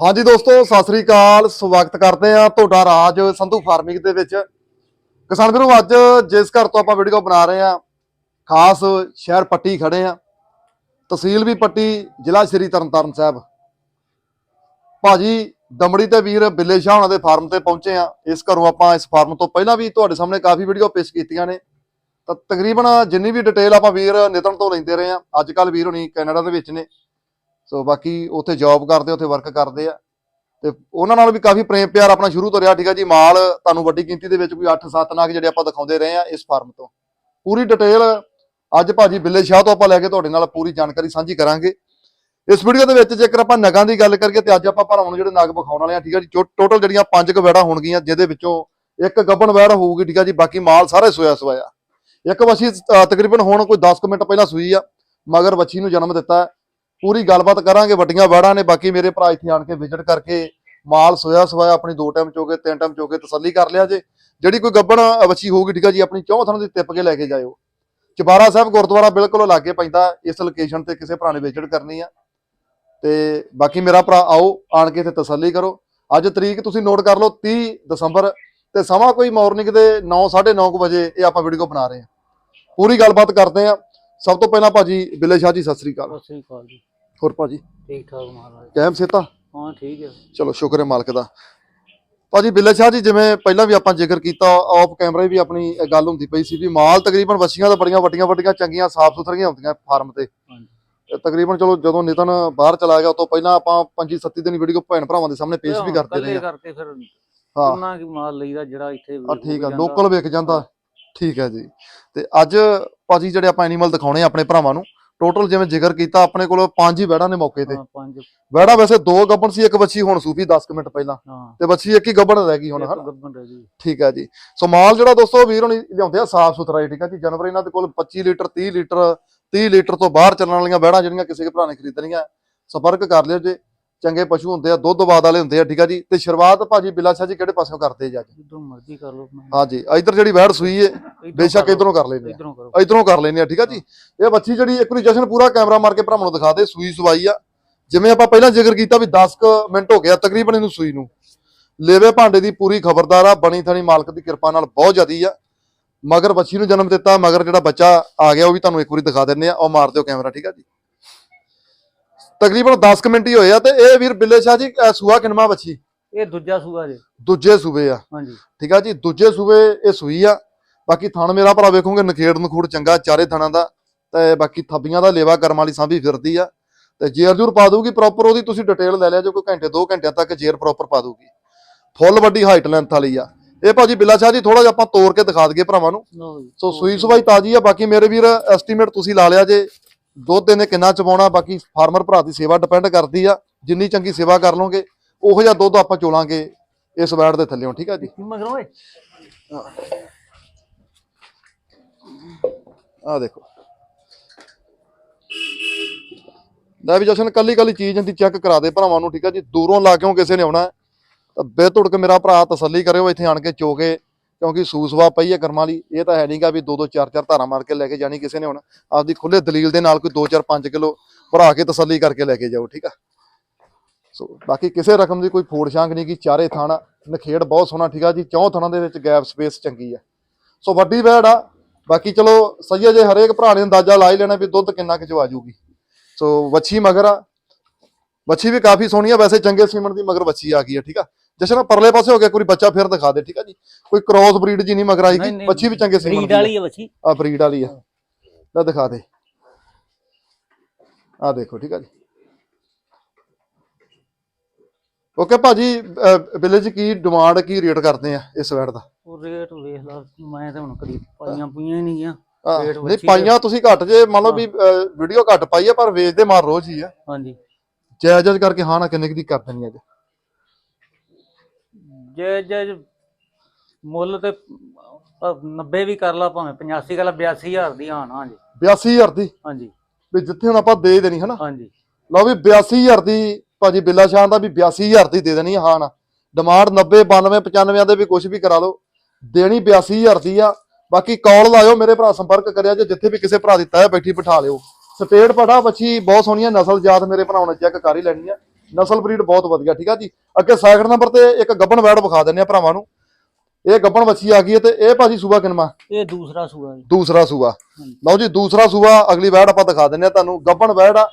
ਹਾਂਜੀ ਦੋਸਤੋ, ਸਤਿ ਸ੍ਰੀ ਅਕਾਲ। ਸਵਾਗਤ ਕਰਦੇ ਆ ਤੁਹਾਡਾ ਰਾਜ ਸੰਧੂ ਫਾਰਮਿੰਗ ਦੇ ਵਿੱਚ। ਕਿਸਾਨ ਵੀਰੋ, ਅੱਜ ਜਿਸ ਘਰ ਤੋਂ ਆਪਾਂ ਵੀਡੀਓ ਬਣਾ ਰਹੇ ਆ ਖਾਸ ਸ਼ਹਿਰ ਪੱਟੀ ਖੜੇ ਆ ਤਹਿਸੀਲ ਵੀ ਪੱਟੀ, ਜ਼ਿਲ੍ਹਾ ਸ਼੍ਰੀ ਤਰਨਤਾਰਨ ਸਾਹਿਬ। ਭਾਜੀ, ਦਮੜੀ ਤੇ ਵੀਰ ਬਿੱਲੇ ਸ਼ਾਹ ਉਹਨਾਂ ਦੇ ਫਾਰਮ ਤੇ ਪਹੁੰਚੇ ਆ ਇਸ ਘਰੋਂ ਆਪਾਂ ਇਸ ਫਾਰਮ ਤੋਂ ਪਹਿਲਾਂ ਵੀ ਤੁਹਾਡੇ ਸਾਹਮਣੇ ਕਾਫੀ ਵੀਡੀਓ ਪੇਸ਼ ਕੀਤੀਆਂ ਨੇ। ਤਾਂ ਤਕਰੀਬਨ ਜਿੰਨੀ ਵੀ ਡਿਟੇਲ ਆਪਾਂ ਵੀਰ ਨਿਤਨ ਤੋਂ ਲੈਂਦੇ ਰਹੇ ਆ ਅੱਜ ਕੱਲ ਵੀਰ ਹੁਣੀ ਕੈਨੇਡਾ ਦੇ ਵਿੱਚ ਨੇ। ਸੋ ਬਾਕੀ ਉੱਥੇ ਜੌਬ ਕਰਦੇ, ਉੱਥੇ ਵਰਕ ਕਰਦੇ ਆ। ਤੇ ਉਹਨਾਂ ਨਾਲ ਵੀ ਕਾਫੀ ਪ੍ਰੇਮ ਪਿਆਰ ਆਪਣਾ ਸ਼ੁਰੂ ਤੋਂ ਰਿਹਾ, ਠੀਕ ਆ ਜੀ। ਮਾਲ ਤੁਹਾਨੂੰ ਵੱਡੀ ਗਿਣਤੀ ਦੇ ਵਿੱਚ ਕੋਈ 8-7 ਨਾਗ ਜਿਹੜੇ ਆਪਾਂ ਦਿਖਾਉਂਦੇ ਰਹੇ ਆ ਇਸ ਫਾਰਮ ਤੋਂ। ਪੂਰੀ ਡਿਟੇਲ ਅੱਜ ਭਾਜੀ ਬਿੱਲੇ ਸ਼ਾਹ ਤੋਂ ਆਪਾਂ ਲੈ ਕੇ ਤੁਹਾਡੇ ਨਾਲ ਪੂਰੀ ਜਾਣਕਾਰੀ ਸਾਂਝੀ ਕਰਾਂਗੇ। ਇਸ ਵੀਡੀਓ ਦੇ ਵਿੱਚ ਜੇਕਰ ਆਪਾਂ ਨਗਾਂ ਦੀ ਗੱਲ ਕਰੀਏ ਤੇ ਅੱਜ ਆਪਾਂ ਭਰਾਵਾਂ ਨੂੰ ਜਿਹੜੇ ਨਗ ਵਿਖਾਉਣ ਵਾਲੇ ਆ, ਠੀਕ ਆ ਜੀ। ਟੋਟਲ ਜਿਹੜੀਆਂ ਪੰਜ ਕੁ ਵੈੜਾਂ ਹੋਣਗੀਆਂ, ਜਿਹਦੇ ਵਿੱਚੋਂ ਇੱਕ ਗੱਬਣ ਵੈੜ ਹੋਊਗੀ, ਠੀਕ ਆ ਜੀ। ਬਾਕੀ ਮਾਲ ਸਾਰੇ ਸੋਇਆ ਸੋਇਆ ਇੱਕ ਵਛੀ ਤਕਰੀਬਨ ਹੁਣ ਕੋਈ 10 ਕੁ ਮਿੰਟ ਪਹਿਲਾਂ ਸੂਈ ਆ, ਮਗਰ ਵੱਛੀ ਨੂੰ ਜਨਮ ਦਿੱਤਾ। ਪੂਰੀ ਗੱਲਬਾਤ ਕਰਾਂਗੇ, ਵੱਡੀਆਂ ਵੈੜਾਂ ਨੇ, ਬਾਕੀ ਮੇਰੇ ਭਰਾ ਇੱਥੇ ਆਣ ਕੇ ਵਿਜ਼ਿਟ ਕਰਕੇ ਮਾਲ ਸੋਇਆ ਸਵਾਇਆ, ਆਪਣੀ ਦੋ ਟਾਈਮ ਚੋਕੇ ਤਿੰਨ ਟਾਈਮ ਚੋਕੇ ਤਸੱਲੀ ਕਰ ਲਿਆ ਜੇ। ਜਿਹੜੀ ਕੋਈ ਗੱਬਣ ਵੱਛੀ ਹੋਊਗੀ, ਠੀਕ ਆ ਜੀ, ਆਪਣੀ ਚੌਂ ਥਾਂ ਦੀ ਟਿੱਪ ਕੇ ਲੈ ਕੇ ਜਾਇਓ। ਚਬਾਰਾ ਸਾਹਿਬ ਗੁਰਦੁਆਰਾ ਬਿਲਕੁਲ ਲਾਗੇ ਪੈਂਦਾ, ਇਸ ਲੋਕੇਸ਼ਨ ਤੇ ਕਿਸੇ ਭਰਾ ਨੇ ਵਿਜ਼ਿਟ ਕਰਨੀ ਆ। ਤੇ ਬਾਕੀ ਮੇਰਾ ਭਰਾ ਆਓ, ਆਣ ਕੇ ਇੱਥੇ ਤਸੱਲੀ ਕਰੋ। ਅੱਜ ਤਰੀਕ ਤੁਸੀਂ ਨੋਟ ਕਰ ਲਓ 30 ਦਸੰਬਰ, ਤੇ ਸਮਾਂ ਕੋਈ ਮਾਰਨਿੰਗ ਦੇ 9:30 ਵਜੇ ਇਹ ਆਪਾਂ ਵੀਡੀਓ ਬਣਾ ਰਹੇ ਹਾਂ ਪੂਰੀ ਗੱਲਬਾਤ ਕਰਦੇ ਆ। ਸਭ ਤੋਂ ਪਹਿਲਾਂ ਭਾਜੀ ਬਿੱਲੇ ਸ਼ਾਹ ਜੀ, ਸਤਿ ਸ੍ਰੀ ਅਕਾਲ। ਸਤਿ ਸ੍ਰੀ ਅਕਾਲ ਜੀ। ਹੋਰ ਭਾਜੀ? ਠੀਕ ਠਾਕ ਮਹਾਰਾਜ। ਕੈਮ ਸੇਤਾ ਹਾਂ ਠੀਕ ਹੈ। ਚਲੋ ਸ਼ੁਕਰ ਹੈ ਮਾਲਕ ਦਾ। ਭਾਜੀ ਬਿੱਲੇ ਸ਼ਾਹ ਜੀ ਜਿਵੇਂ ਪਹਿਲਾਂ ਵੀ ਆਪਾਂ ਜ਼ਿਕਰ ਕੀਤਾ ਆਫ ਕੈਮਰੇ ਵੀ ਆਪਣੀ ਇਹ ਗੱਲ ਹੁੰਦੀ ਪਈ ਸੀ ਵੀ ਮਾਲ ਤਕਰੀਬਨ ਵੱਛੀਆਂ ਤਾਂ ਬੜੀਆਂ ਵੱਡੀਆਂ ਵੱਡੀਆਂ ਚੰਗੀਆਂ ਸਾਫ਼ ਸੁਥਰੀਆਂ ਹੁੰਦੀਆਂ ਫਾਰਮ ਤੇ। ਤੇ ਤਕਰੀਬਨ ਚਲੋ ਜਦੋਂ ਨਿਤਨ ਬਾਹਰ ਚਲਾ ਗਿਆ ਤੋਂ ਪਹਿਲਾਂ ਆਪਾਂ 25 27 ਦਿਨ ਵੀਡੀਓ ਭੈਣ ਭਰਾਵਾਂ ਦੇ ਸਾਹਮਣੇ ਪੇਸ਼ ਵੀ ਕਰਦੇ ਰਹੇ ਹਾਂ ਕਰਕੇ ਫਿਰ ਹਾਂ। ਉਹਨਾਂ ਕੀ ਮਾਲ ਲਈਦਾ ਜਿਹੜਾ ਇੱਥੇ ਆ ਠੀਕ ਆ ਲੋਕਲ ਵਿਕ ਜਾਂਦਾ। ਠੀਕ ਹੈ ਜੀ। ਤੇ ਅੱਜ ਭਾਜੀ ਜਿਹੜੇ ਆਪਾਂ ਐਨੀਮਲ ਦਿਖਾਉਣੇ ਆਪਣੇ ਭਰਾਵਾਂ ਨੂੰ ਟੋਟਲ ਜਿਵੇਂ ਜ਼ਿਕਰ ਕੀਤਾ ਆਪਣੇ ਕੋਲ ਪੰਜ ਹੀ ਵੈੜਾਂ ਨੇ ਮੌਕੇ ਤੇ। ਹਾਂ ਪੰਜ। ਵੈੜਾ ਵੈਸੇ ਦੋ ਗੱਬਣ ਸੀ ਇੱਕ ਬੱਚੀ ਹੁਣ ਸੂਫੀ 10 ਕੁ ਮਿੰਟ ਪਹਿਲਾਂ। ਹਾਂ। ਤੇ ਬੱਚੀ ਇੱਕ ਹੀ ਗੱਬਣ ਰਹਿ ਗਈ ਹੁਣ ਰਹਿ ਗਈ। ਠੀਕ ਹੈ ਜੀ। ਸੋ ਮਾਲ ਜਿਹੜਾ ਦੋਸਤੋ ਵੀਰ ਹੁਣੀ ਲਿਆਉਂਦੇ ਆ ਸਾਫ਼ ਸੁਥਰਾ ਹੀ ਠੀਕ ਹੈ ਜੀ। ਜਾਨਵਰ ਇਹਨਾਂ ਦੇ ਕੋਲ 25 ਲੀਟਰ 30 ਲੀਟਰ 30 ਲੀਟਰ ਤੋਂ ਬਾਹਰ ਚੱਲਣ ਵਾਲੀਆਂ ਵੈੜਾਂ ਜਿਹੜੀਆਂ ਕਿਸੇ ਦੇ ਭਰਾ ਨੇ ਖਰੀਦਣੀਆਂ। ਸੰਪਰਕ ਕਰ ਲਿਓ ਜੇ। ਚੰਗੇ ਪਸ਼ੂ ਹੁੰਦੇ ਆ ਦੁੱਧ ਬਾਦ ਵਾਲੇ ਹੁੰਦੇ ਆ ਠੀਕ ਹੈ ਜੀ? ਤੇ ਸ਼ੁਰੂਆਤ ਭਾਜੀ ਬਿਲਾ ਸ਼ਾਹ ਜੀ ਕਿਹੜੇ ਪਾਸਿਓਂ ਕਰਦੇ ਜੀ ਅੱਜ? ਜਿੱਦੋਂ ਮਰਜ਼ੀ ਕਰ ਲਓ ਹਾਂਜੀ ਇਧਰ ਜਿਹੜੀ ਵੈੜ ਸੂਈ ਏ ਬੇਸ਼ੱਕ ਇਧਰੋਂ ਕਰ ਆ। ਇਧਰੋਂ ਕਰੋ। ਇਧਰੋਂ ਕਰ ਲੈਂਦੇ ਆ ਠੀਕ ਆ ਜੀ? ਇਹ ਬੱਚੀ ਜਿਹੜੀ ਇੱਕ ਵਾਰੀ ਜਸ਼ਨ ਪੂਰਾ ਕੈਮਰਾ ਮਾਰ ਕੇ ਭਰਾਵਾਂ ਨੂੰ ਦਿਖਾ ਦੇ ਸੂਈ ਸਵਾਈ ਆ। ਜਿਵੇਂ ਆਪਾਂ ਪਹਿਲਾਂ ਜ਼ਿਕਰ ਕੀਤਾ ਵੀ 10 ਕੁ ਮਿੰਟ ਹੋ ਗਿਆ ਤਕਰੀਬਨ ਇਹਨੂੰ ਸੂਈ ਨੂੰ। ਲੇਵੇ ਭਾਂਡੇ ਦੀ ਪੂਰੀ ਖਬਰਦਾਰ ਆ ਬਣੀ ਥਣੀ ਮਾਲਕ ਦੀ ਕਿਰਪਾ ਨਾਲ ਬਹੁਤ ਜ਼ਿਆਦੀ ਆ। ਮਗਰ ਬੱਚੀ ਨੂੰ ਜਨਮ ਦਿੱਤਾ ਮਗਰ ਜਿਹੜਾ ਬੱਚਾ ਆ ਗਿਆ ਉਹ ਵੀ ਤੁਹਾਨੂੰ ਇੱਕ ਵਾਰੀ ਦਿਖਾ ਦਿੰਨੇ ਆ ਉਹ ਮਾਰ ਦਿਓ ਕੈਮਰਾ ਠੀਕ ਆ ਜੀ? ਤਕਰੀਬਨ 10 ਕੁ ਮਿੰਟ ਹੀ ਹੋਏ ਆ ਤੇ ਇਹ ਵੀਰ ਬਿੱਲੇ ਸ਼ਾਹ ਜੀ ਸੂਆ ਕਿਨਮਾ ਬੱਚੀ ਇਹ ਦੂਜਾ ਸੂਆ ਜੇ। ਦੂਜੇ ਸੂਬੇ ਆ। ਹਾਂਜੀ। ਠੀਕ ਆ ਜੀ ਦੂਜੇ ਸੂਬੇ ਇਹ ਸੂਈ ਆ। ਬਾਕੀ ਥਣ ਮੇਰਾ ਭਰਾ ਵੇਖੋਗੇ ਨਖੇੜ ਨਖੂੜ ਚੰਗਾ ਚਾਰੇ ਥਣਾਂ ਦਾ। ਤੇ ਬਾਕੀ ਥੱਬੀਆਂ ਦਾ ਲੇਵਾ ਕਰਮ ਵਾਲੀ ਸਾਂਭੀ ਫਿਰਦੀ ਆ। ਤੇ ਜੇਰ ਜੂਰ ਪਾ ਦੂਗੀ ਪ੍ਰੋਪਰ ਉਹਦੀ ਤੁਸੀਂ ਡਿਟੇਲ ਲੈ ਲਿਆ ਜੋ ਕੋਈ ਘੰਟੇ 2 ਘੰਟਿਆਂ ਤੱਕ ਜੇਰ ਪ੍ਰੋਪਰ ਪਾ ਦੂਗੀ ਫੁੱਲ ਵੱਡੀ ਹਾਈਟ ਲੈਂਥ ਵਾਲੀ ਆ। ਇਹ ਭਾਜੀ ਬਿੱਲਾ ਸ਼ਾਹ ਜੀ ਥੋੜਾ ਜਿਹਾ ਆਪਾਂ ਤੋੜ ਕੇ ਦਿਖਾ ਦਈਏ ਭਰਾਵਾਂ ਨੂੰ। ਸੋ ਸੂਈ ਸੁਬਾਈ ਤਾਜੀ ਆ। ਬਾਕੀ ਮੇਰੇ ਵੀਰ ਐਸਟੀਮੇਟ ਤੁਸੀਂ ਲਾ ਲਿਆ ਜੇ। ਦੁੱਧ ਇਹਨੇ ਕਿੰਨਾ ਚਵਾਉਣਾ ਬਾਕੀ ਫਾਰਮਰ ਭਰਾ ਦੀ ਸੇਵਾ ਡਿਪੈਂਡ ਕਰਦੀ ਆ ਜਿੰਨੀ ਚੰਗੀ ਸੇਵਾ ਕਰ ਲਓਗੇ ਉਹੋ ਜਿਹਾ ਦੁੱਧ ਆਪਾਂ ਚੋਲਾਂਗੇ ਇਸ ਵੈੜ ਦੇ ਥੱਲੇੋਂ ਠੀਕ ਆ ਜੀ? ਮਗਰ ਓਏ। ਆ ਦੇਖੋ। ਲੈ ਵੀ ਜਸ਼ਨ ਕੱਲੀ ਕੱਲੀ ਚੀਜ਼ ਇਹਦੀ ਚੈੱਕ ਕਰਾ ਦੇ ਭਰਾਵਾਂ ਨੂੰ ਠੀਕ ਆ ਜੀ? ਦੂਰੋਂ ਲਾ ਕਿਉਂ ਕਿਸੇ ਨੇ ਆਉਣਾ। ਤਾਂ ਬੇਧੁੜ ਕੇ ਮੇਰਾ ਭਰਾ ਤਸੱਲੀ ਕਰਿਓ ਇੱਥੇ ਆਣ ਕੇ ਚੋਕੇ ਕਿਉਂਕਿ ਸੂਸਵਾ ਪਈ ਹੈ ਕਰਮਾਂ ਲਈ ਇਹ ਤਾਂ ਹੈ ਨਹੀਂਗਾ ਵੀ ਦੋ ਦੋ ਚਾਰ ਚਾਰ ਧਾਰਾ ਮਾਰ ਕੇ ਲੈ ਕੇ ਜਾਣੀ ਕਿਸੇ ਨੇ ਹੁਣ। ਆਪਦੀ ਖੁੱਲੇ ਦਲੀਲ ਦੇ ਨਾਲ ਕੋਈ 2 4 5 ਕਿਲੋ ਭਰਾ ਕੇ ਤਸੱਲੀ ਕਰਕੇ ਲੈ ਕੇ ਜਾਓ, ਠੀਕ ਆ? ਸੋ ਬਾਕੀ ਕਿਸੇ ਰਕਮ ਦੀ ਕੋਈ ਫੋੜ ਛਾਂਗ ਨਹੀਂ ਕਿ ਚਾਰੇ ਥਾਣਾ, ਨਖੇੜ ਬਹੁਤ ਸੋਹਣਾ, ਠੀਕ ਆ ਜੀ? ਚੌਂ ਥਾਣਾ ਦੇ ਵਿੱਚ ਗੈਪ ਸਪੇਸ ਚੰਗੀ ਆ। ਸੋ ਵੱਡੀ ਵੈੜ ਆ, ਬਾਕੀ ਚਲੋ ਸਹੀ ਹੈ ਜੇ ਹਰੇਕ ਭਰਾ ਨੇ ਅੰਦਾਜ਼ਾ ਲਾ ਹੀ ਲੈਣਾ ਵੀ ਦੁੱਧ ਕਿੰਨਾ ਕੁ ਚਵਾ ਜੂਗੀ ਸੋ ਵੱਛੀ ਮਗਰ ਆ, ਵੱਛੀ ਵੀ ਕਾਫੀ ਸੋਹਣੀ ਆ, ਵੈਸੇ ਚੰਗੇ ਸੀਮਨ ਦੀ ਮਗਰ ਵੱਛੀ ਆ ਗਈ ਆ, ਠੀਕ ਆ? ਜਸ਼ਨ ਪਰਲੇ ਪਾਸੇ ਹੋ ਗਿਆ ਕੋਈ ਬੱਚਾ ਫਿਰ ਦਿਖਾ ਦੇ ਠੀਕ ਆ ਜੀ? ਕੋਈ ਕ੍ਰੋਸ ਬਰੀਡ ਜੀ ਨਹੀਂ ਮਗਰ ਨਹੀਂ, ਆਏਗੀ ਨਹੀਂ, ਵੱਛੀ ਵੀ ਚੰਗੇ ਸੀਮਨ ਬਰੀਡ ਆ ਵਾਲੀ ਹੈ ਬੱਚੀ। ਆ ਬਰੀਡ ਵਾਲੀ ਆ। ਲੈ ਦਿਖਾ ਦੇ। ਆ ਦੇਖੋ ਠੀਕ ਆ ਜੀ। ਓਕੇ ਭਾਜੀ ਵਿਲੇਜ ਕੀ ਡਿਮਾਂਡ ਕੀ ਰੇਟ ਕਰਦੇ ਆ ਇਸ ਵੈਟ ਦਾ? ਉਹ ਰੇਟ ਵੇਖ ਲਾ ਮੈਂ ਤਾਂ ਹੁਣ ਕਦੀ ਪਾਈਆਂ ਪੂਈਆਂ ਹੀ ਨਹੀਂ ਗਿਆ। ਨਹੀਂ ਪਾਈਆਂ ਤੁਸੀਂ ਘੱਟ ਜੇ ਮੰਨ ਲਓ ਵੀ ਵੀਡੀਓ ਘੱਟ ਪਾਈ ਆ ਪਰ ਵੇਚਦੇ ਮਾਰ ਰੋਜ਼ ਹੀ ਆ। ਹਾਂਜੀ। ਜਾਇਜ਼ ਕਰਕੇ ਹਾਂ ਨਾ ਕਿੰਨੇ ਕੁ ਦੀ ਕਰ ਦੇਣੀ ਅੱਜ ਜੇ ਜੇ ਮੁੱਲ ਤੇ ਅਹ 90 ਵੀ ਕਰ ਲਾ ਭਾਵੇਂ 85 ਕਰ ਲਾ 82000 ਦੀ ਹਾਂ ਨਾ ਜੀ 82000 ਦੀ? ਹਾਂਜੀ। ਵੀ ਜਿੱਥੇ ਹੁਣ ਆਪਾਂ ਦੇ ਦੇਣੀ ਹਨਾ? ਹਾਂਜੀ। ਲਓ ਵੀ 82000 ਦੀ ਭਾਜੀ ਬਿੱਲਾ ਸ਼ਾਨ ਦਾ ਵੀ 82000 ਦੀ ਦੇ ਦੇਣੀ ਹਾਂ ਨਾ ਡਿਮਾਂਡ 90 92 95 ਦੇ ਵੀ ਕੁਝ ਵੀ ਕਰਾ ਲਓ। ਦੇਣੀ 82000 ਦੀ ਆ। ਬਾਕੀ ਕਾਲ ਲਾਇਓ ਮੇਰੇ ਭਰਾ ਸੰਪਰਕ ਕਰਿਆ ਜੇ ਜਿੱਥੇ ਵੀ ਕਿਸੇ ਭਰਾ ਦੀ ਤੈ ਬੈਠੀ ਬਿਠਾ ਲਿਓ। ਸਟੇਟ ਪਟਾ ਬੱਚੀ ਬਹੁਤ ਸੋਹਣੀਆਂ ਨਸਲ ਜਾਤ ਮੇਰੇ ਭਰਾਵਾਂ ਨੇ ਚੈੱਕ ਕਰ ਹੀ ਲੈਣੀ ਆ। ਨਸਲ ਬਰੀਡ ਬਹੁਤ ਵਧੀਆ ਠੀਕ ਆ ਜੀ? ਅੱਗੇ ਸੈਕਿੰਡ ਨੰਬਰ ਤੇ ਇੱਕ ਗੱਬਣ ਵੈੜ ਵਿਖਾ ਦਿੰਨੇ ਆ ਭਰਾਵਾਂ ਨੂੰ। ਇਹ ਗੱਬਣ ਵੱਛੀ ਆ ਗਈ ਹੈ ਤੇ ਇਹ ਭਾਜੀ ਸੂਬਾ ਕਿਨਮਾ ਇਹ ਦੂਸਰਾ ਸੂਆ ਜੀ। ਦੂਸਰਾ ਸੂਬਾ। ਲਓ ਜੀ ਦੂਸਰਾ ਸੂਬਾ ਅਗਲੀ ਵੈੜ ਆਪਾਂ ਦਿਖਾ ਦਿੰਨੇ ਆ ਤੁਹਾਨੂੰ। ਗੱਬਣ ਵੈੜ ਆ।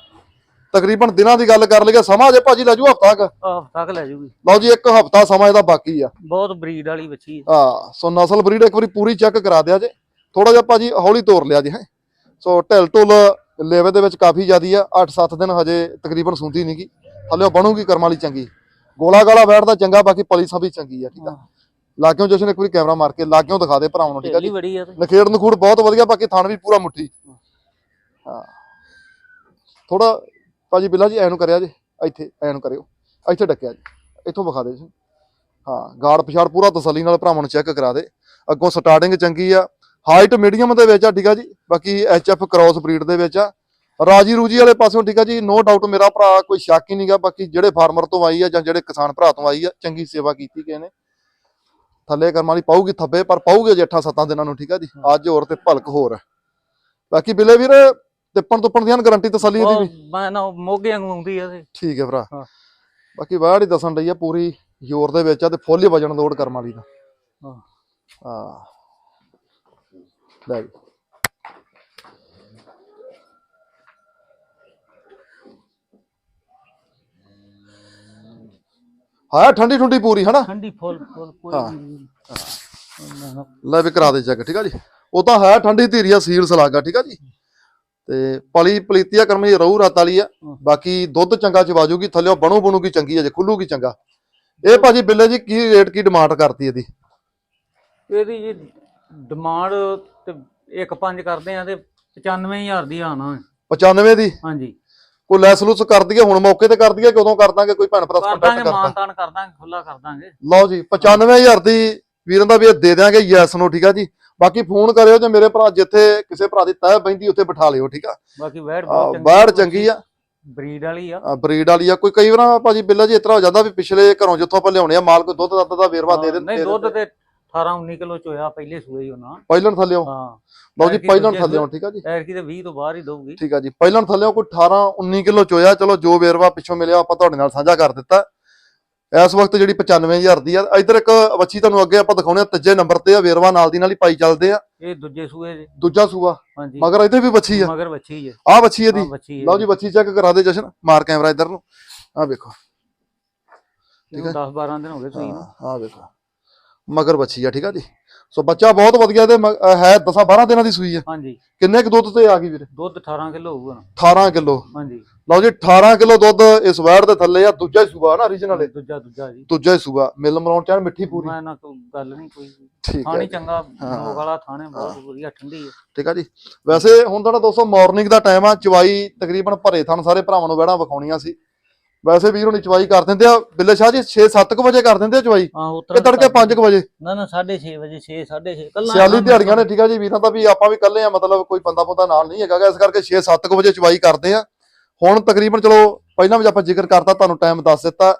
ਤਕਰੀਬਨ ਦਿਨਾਂ ਦੀ ਗੱਲ ਕਰ ਲਈਏ ਸਮਾਂ ਅਜੇ ਭਾਜੀ ਲੈ ਜੂ ਹਫਤਾ ਕ? ਆਹ ਤੱਕ ਲੈ ਜੂਗੀ। ਲਓ ਜੀ ਇੱਕ ਹਫਤਾ ਸਮਾਂ ਇਹਦਾ ਬਾਕੀ ਆ। ਬਹੁਤ ਬਰੀਡ ਵਾਲੀ ਬੱਚੀ ਹੈ ਆ ਸੋ ਨਸਲ ਬਰੀਡ ਇੱਕ ਵਾਰੀ ਪੂਰੀ ਚੈੱਕ ਕਰਾ ਦਿਆ ਜੇ। ਥੋੜਾ ਜਿਹਾ ਭਾਜੀ ਹੌਲੀ ਤੋਰ ਲਿਆ ਜੀ ਹੈ। ਸੋ ਢਿਲ ਢੁਲ ਲੇਵੇ ਦੇ ਵਿੱਚ ਕਾਫੀ ਜ਼ਿਆਦੀ ਆ। 8-7 ਦਿਨ ਹਜੇ ਤਕਰੀਬਨ ਸੁੰਦੀ ਨਹੀਂਗੀ ਥੱਲੇ ਬਣੂਗੀ ਕਰਮ ਵਾਲੀ ਚੰਗੀ। ਗੋਲਾ ਗਾਲਾ ਬੈਠਦਾ ਚੰਗਾ ਬਾਕੀ ਪਲੀ ਸਭੀ ਚੰਗੀ ਆ ਠੀਕ ਆ। ਲਾਗਿਓ ਜਸ਼ਨ ਇੱਕ ਵਾਰੀ ਕੈਮਰਾ ਮਾਰ ਕੇ ਲਾਗਿਓ ਦਿਖਾ ਦੇ ਭਰਾਵਾਂ ਨੂੰ ਠੀਕ ਆ ਜੀ। ਨਖੇੜ ਨਖੂੜ ਬਹੁਤ ਵਧੀਆ ਬਾਕੀ ਥਣ ਵੀ ਪੂਰਾ ਮੁੱਠੀ। ਹਾਂ। ਥੋੜਾ ਭਾਜੀ ਬਿੱਲਾ ਜੀ ਐ ਨੂੰ ਕਰਿਆ ਜੇ ਇੱਥੇ ਐ ਨੂੰ ਕਰਿਓ। ਇੱਥੇ ਡੱਕਿਆ ਜੀ ਇੱਥੋਂ ਵਿਖਾ ਦੇ ਜੀ। ਹਾਂ ਗਾੜ ਪਛਾੜ ਪੂਰਾ ਤਸੱਲੀ ਨਾਲ ਭਰਾਵਾਂ ਨੂੰ ਚੈੱਕ ਕਰਾ ਦੇ। ਅੱਗੋਂ ਸਟਾਰਟਿੰਗ ਚੰਗੀ ਆ ਹਾਈਟ ਮੀਡੀਅਮ ਦੇ ਵਿੱਚ ਆ ਠੀਕ ਆ ਜੀ। ਬਾਕੀ ਐਚਐਫ ਕ੍ਰਾਸ ਬਰੀਡ ਦੇ ਵਿੱਚ ਆ ਰਾਜੀ ਰੂਜੀ ਵਾਲੇ ਪਾਸਿਓਂ ਠੀਕ ਆ ਜੀ ਨੋ ਡਾਊਟ ਮੇਰਾ ਭਰਾ ਕੋਈ ਸ਼ੱਕ ਹੀ ਨਹੀਂਗਾ ਬਾਕੀ ਜਿਹੜੇ ਫਾਰਮਰ ਤੋਂ ਆਈ ਆ ਜਾਂ ਜਿਹੜੇ ਕਿਸਾਨ ਭਰਾ ਤੋਂ ਆਈ ਆ ਚੰਗੀ ਸੇਵਾ ਕੀਤੀ ਗਏ ਨੇ। ਥੱਲੇ ਕਰਮ ਵਾਲੀ ਪਾਊਗੀ ਥੱਬੇ ਪਰ ਪਾਊਗੀ ਜੇ 8-7 ਦਿਨਾਂ ਨੂੰ ਠੀਕ ਆ ਜੀ? ਅੱਜ ਹੋਰ ਤੇ ਭਲਕ ਹੋਰ। ਬਾਕੀ ਬਿਲੇ ਵੀਰ ਤਿੱਪਣ ਤੁੱਪਣ ਦੀਆਂ ਗਾਰੰਟੀ ਤਸੱਲੀ ਦੀ ਉਹ ਵੀ ਮੈਂ ਨਾ ਮੋਗੇ ਵਾਂਗੂ ਆਉਂਦੀ ਆ ਤੇ। ਠੀਕ ਹੈ ਭਰਾ। ਬਾਕੀ ਵਾੜ ਹੀ ਦੱਸਣ ਰਹੀ ਆ ਪੂਰੀ ਜ਼ੋਰ ਦੇ ਵਿੱਚ ਆ ਤੇ ਫੁੱਲ ਹੀ ਵਜਣ ਲੋਡ ਕਰਮ ਵਾਲੀ ਦਾ। ਹਾਂ। ਹਾਂ। ਲੈ ਹਾਂ ਠੰਡੀ ਠੰਡੀ ਪੂਰੀ ਹਨਾ? ਠੰਡੀ ਫੁੱਲ ਫੁੱਲ ਕੋਈ ਹਾਂ। ਨਹੀਂ। ਲੈ ਵੀ ਕਰਾ ਦੇ ਚੈੱਕ ਠੀਕ ਆ ਜੀ? ਉਹ ਤਾਂ ਹੈ ਠੰਡੀ ਧੀਰੀ ਆ ਸੀਲ ਸਲਾਗਾ ਠੀਕ ਆ ਜੀ? ਤੇ ਪਲੀ ਪਲੀਤੀਆ ਕਰਮੀ ਰਹੂ ਰਾਤ ਵਾਲੀ ਆ। ਹਾਂ। ਬਾਕੀ ਦੁੱਧ ਚੰਗਾ ਚਵਾਜੂਗੀ ਥੱਲੇ ਬਣੂ ਬਣੂਗੀ ਚੰਗੀ ਆ ਜੇ ਖੁੱਲੂਗੀ ਚੰਗਾ। ਇਹ ਭਾਜੀ ਬਿੱਲੇ ਜੀ ਕੀ ਰੇਟ ਕੀ ਡਿਮਾਂਡ ਕਰਤੀ ਇਹਦੀ? ਇਹਦੀ ਜੀ ਡਿਮਾਂਡ ਤੇ 1.5 ਕਰਦੇ ਆ ਤੇ 95000 ਦੀ ਆਣਾ 95 ਦੀ? ਹਾਂਜੀ। ਕੋਈ ਲੈਸ ਲੂਸ ਕਰ ਦਈਏ ਹੁਣ ਮੌਕੇ ਤੇ ਕਰ ਦਈਏ ਕਦੋਂ ਕਰ ਦਾਂਗੇ ਕੋਈ ਭੈਣ ਭਰਾ ਕਰ ਕੰਟੈਕਟ ਦਾਂਗੇ ਕਰਦਾ ਮਾਨ ਤਾਨ ਕਰ ਦਾਂਗੇ ਖੁੱਲਾ ਕਰ ਦਾਂਗੇ। ਲਓ ਜੀ 95000 ਦੀ ਵੀਰਾਂ ਦਾ ਵੀ ਇਹ ਦੇ ਦਿਆਂਗੇ ਯੈਸ ਨੂੰ ਠੀਕ ਆ ਜੀ। ਬਾਕੀ ਫੋਨ ਕਰਿਓ ਜੇ ਮੇਰੇ ਭਰਾ ਜਿੱਥੇ ਕਿਸੇ ਭਰਾ ਦੀ ਤਹਿ ਬੈਂਦੀ ਉੱਥੇ ਬਿਠਾ ਲਿਓ ਠੀਕ ਆ। ਬਾਕੀ ਵੈੜ ਆ, ਬਹੁਤ ਚੰਗੀ ਆ। ਬਰੀਡ ਵਾਲੀ ਆ। ਬਰੀਡ ਵਾਲੀ ਆ। ਕੋਈ ਕਈ ਵਾਰ ਭਾਜੀ ਬਿੱਲਾ ਜੀ ਇਤਰਾ ਹੋ ਜਾਂਦਾ ਵੀ ਪਿਛਲੇ ਘਰੋਂ ਜਿੱਥੋਂ ਆਪਾਂ ਲਿਆਉਣੇ ਆ ਮਾਲ ਕੋਈ ਦੁੱਧ ਦੱਧ ਦਾ ਵੇਰਵਾ ਦੇ ਦਿੰਦੇ ਨਹੀਂ ਦੁੱਧ ਤੇ 18 19 ਕਿਲੋ ਚ ਹੋਇਆ ਪਹਿਲੇ ਸੂਏ ਹੀ ਉਹਨਾਂ। ਪਹਿਲਣ ਥੱਲਿਓ ਹਾਂ। ਲਓ ਜੀ ਐਤਕੀ ਪਹਿਲਣ ਦੂਜੇ ਥੱਲਿਓ ਸੂਏ- ਠੀਕ ਆ ਜੀ। ਐਰਕੀ ਤੇ 20 ਤੋਂ ਬਾਹਰ ਹੀ ਦਊਗੀ। ਠੀਕ ਆ ਜੀ ਪਹਿਲਣ ਥੱਲਿਓ ਕੋਈ 18 19 ਕਿਲੋ ਚੋਇਆ ਚਲੋ ਜੋ ਵੇਰਵਾ ਪਿੱਛੋਂ ਮਿਲਿਆ ਆਪਾਂ ਤੁਹਾਡੇ ਨਾਲ ਸਾਂਝਾ ਕਰ ਦਿੱਤਾ। ਇਸ ਵਕਤ ਜਿਹੜੀ 95000 ਦੀ ਆ ਇਧਰ ਇੱਕ ਬੱਚੀ ਤੁਹਾਨੂੰ ਅੱਗੇ ਆਪਾਂ ਦਿਖਾਉਣੇ ਆ ਤੀਜੇ ਨੰਬਰ ਤੇ ਆ ਵੇਰਵਾ ਨਾਲ ਦੀ ਨਾਲ ਹੀ ਪਾਈ ਚੱਲਦੇ ਆ। ਇਹ ਦੂਜੇ ਸੂਏ ਦੇ। ਦੂਜਾ ਸੂਆ। ਹਾਂਜੀ। ਮਗਰ ਇਹਦੇ ਵੀ ਬੱਚੀ ਆ। ਮਗਰ ਬੱਚੀ ਹੈ ਆ ਬੱਚੀ ਇਹਦੀ। ਹਾਂ ਬੱਚੀ ਹੈ ਲਓ ਜੀ ਬੱਚੀ ਚੈੱਕ ਕਰਾ ਦੇ ਜਸ਼ਨ ਮਾਰ ਕੈਮਰਾ ਇਧਰ ਨੂੰ। ਆ ਵੇਖੋ। ਠੀਕ ਹੈ। 10 12 ਦਿਨ ਹੋ ਗਏ ਸੂਈ ਨੂੰ। ਆ ਵੇਖੋ। ਮਗਰ ਬੱਚੀ ਆ ਠੀਕ ਆ ਜੀ? ਸੋ ਬੱਚਾ ਬਹੁਤ ਵਧੀਆ ਤੇ ਹੈ 10 12 ਦਿਨਾਂ ਦੀ ਸੂਈ ਆ। ਹਾਂਜੀ। ਕਿੰਨੇ ਕੁ ਦੁੱਧ ਤੇ ਆ ਗਈ ਵੀਰੇ? ਦੁੱਧ 18 ਕਿਲੋ ਹੋਊਗਾ 18 ਕਿਲੋ। ਹਾਂਜੀ। ਲਓ ਜੀ 18 ਕਿਲੋ ਦੁੱਧ ਇਸ ਵੈੜ ਦੇ ਥੱਲੇ ਆ ਦੂਜਾ ਹੀ ਸੂਆ ਨਾ origignal ਦੂਜਾ ਦੂਜਾ ਜੀ। ਦੂਜਾ ਹੀ ਸੂਆ। ਮਿਲ ਮਰਾਉਣ ਚਾਹ ਮਿੱਠੀ ਪੂਰੀ। ਮੈਂ ਨਾ ਕੋਈ ਗੱਲ ਨਹੀਂ ਕੋਈ ਠੀਕ ਹੈ ਚੰਗਾ। ਨੋਕ ਵਾਲਾ ਥਾਣੇ ਬਹੁਤ ਵਧੀਆ ਠੰਡੀ ਹੈ ਠੀਕ ਆ ਜੀ। ਵੈਸੇ ਹੁਣ ਤਾਂ ਨਾ ਦੋਸਤੋ ਮਾਰਨਿੰਗ ਦਾ ਟਾਈਮ ਆ ਚਵਾਈ ਤਕਰੀਬਨ ਭਰੇ ਥਣ ਸਾਰੇ ਭਰਾਵਾਂ ਨੂੰ ਵੈੜਾਂ ਵਿਖਾਉਣੀਆਂ ਸੀ। ਵੈਸੇ ਵੀਰ ਹੁਣੀ ਚਵਾਈ ਕਰ ਦਿੰਦੇ ਆ ਬਿੱਲੇ ਸ਼ਾਹ ਜੀ 6-7 ਵਜੇ ਕਰ ਦਿੰਦੇ ਆ ਚਵਾਈ? ਹਾਂ ਇਹ ਤੜਕੇ 5 ਵਜੇ? ਨਾ ਨਾ 6:30 ਵਜੇ 6 6:30 ਕੱਲਾ ਸਿਆਲੀ ਦਿਹਾੜੀਆਂ ਨੇ ਠੀਕ ਆ ਜੀ ਵੀਰਾਂ ਦਾ ਵੀ ਆਪਾਂ ਵੀ ਇਕੱਲੇ ਆ ਮਤਲਬ ਕੋਈ ਬੰਦਾ ਬੰਦਾ ਨਾਲ ਨਹੀਂ ਹੈਗਾ ਇਸ ਕਰਕੇ 6-7 ਵਜੇ ਚਵਾਈ ਕਰਦੇ ਆ। ਹੁਣ ਤਕਰੀਬਨ ਚਲੋ ਪਹਿਲਾਂ ਵੀ ਆਪਾਂ ਜ਼ਿਕਰ ਕਰਤਾ ਤੁਹਾਨੂੰ ਟਾਈਮ ਦੱਸ ਦਿੱਤਾ